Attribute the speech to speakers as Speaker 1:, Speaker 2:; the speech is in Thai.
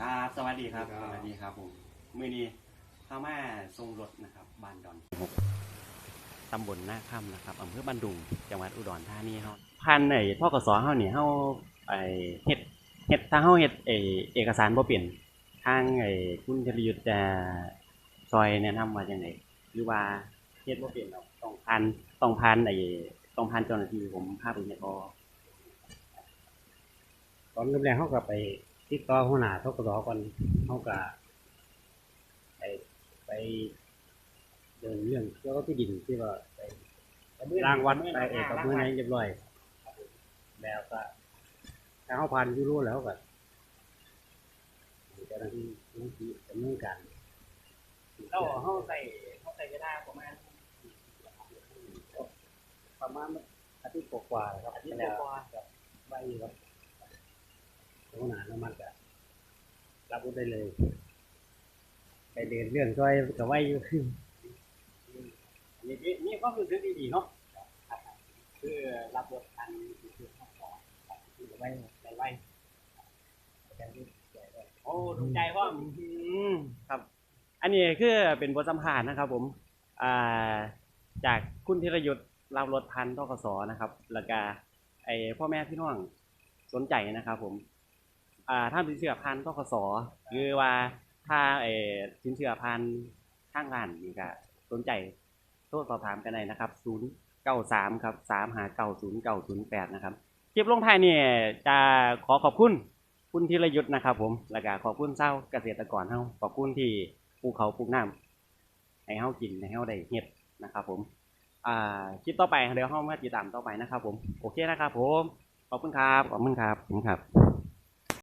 Speaker 1: ครับสวัสดีครับ
Speaker 2: ครั
Speaker 1: ส
Speaker 2: บ
Speaker 1: วัสดีครับผมมือนี้เข้ามาทรงรถนะครับบ้านดอนหกตำบลหน้าค่ำนะครับอำเภอบ้านดุงจังหวัดอุดรธานีเฮาพันไอ้ทกสเฮานี่เฮาไอ้เฮ็ดเฮ็ดถ้าเฮาเฮ็ดไอ้เอกสารบ่เปลี่ยนทางไอ้คุณจริยุทธ์จะซอยแนะนำว่าจังไดหรือว่าเฮ็ดบ่เปลี่ยนดอกต้องผ่านต้องผ่านไอ้ต้องผ่านเจ้าหน้าที่ผมพาไปเฮ็ดบ่
Speaker 2: ตอนเริ่มแรกเขาก็ไป ติดต่อหัวหน้าทกศก่อนเขาก็ไปไปเดินเรื่องเกี่ยวกับที่ดินที่ว่าไปร่างวัดไปเอกกับมือในเรียบร้อยแล้วก็ถ้าเขาผ่านยูโรแล้วก็เจ้าหน้าที่พื้นที่ดำเนินการ
Speaker 1: แล้วเฮาใส่เฮาใส่เวลาประมาณ
Speaker 2: ประมาณอาทิตย์กว่าๆครับ
Speaker 1: อาทิตย์กว่า
Speaker 2: ครับใบครับ หัวหน้าน้ำมันก็รับรู้ได้เลยไปเดินเรื่องซอยกับไว้อยู่
Speaker 1: มีมีมีความรู้สึกดีๆเนาะคือรับบททางคือข้อสอง
Speaker 2: ไว้ไว้ไว้แต่ที่ใหญ่ไว้
Speaker 1: โอ้ถูกใจพ่อมครับ อันนี้คือเป็นบทสัมภาษณ์นะครับ ผมอ่าจากคุณธีรยุทธ์รับรถพันทกสนะครับ แล้วก็ไอพ่อแม่พี่น้องสนใจนะครับ ผม อ่าถ้าสินเชื่อพันทกสหรือว่าถ้าไอสินเชื่อพันทางร้านนี่ก็สนใจโทรสอบถามกันได้นะครับ093ครับ3590908นย์เก้าศูนย์แปดนะครับคลิปลงท้ายนี่จะขอขอบคุณคุณธีรยุทธ์นะครับ ผมแล้วก็ขอบคุณเจ้าเกษตรกรเฮาขอบคุณที่ปลูกเขาปลูกน้ำให้เฮากินให้เฮาได้เฮ็ดนะครับ ผมอ่าคลิปต่อไปเดี๋ยวเฮามาติดตามต่อไปนะครับ ผมโอเคนะครับ ผมขอบคุณครับขอบคุณครับขอบคุณครับ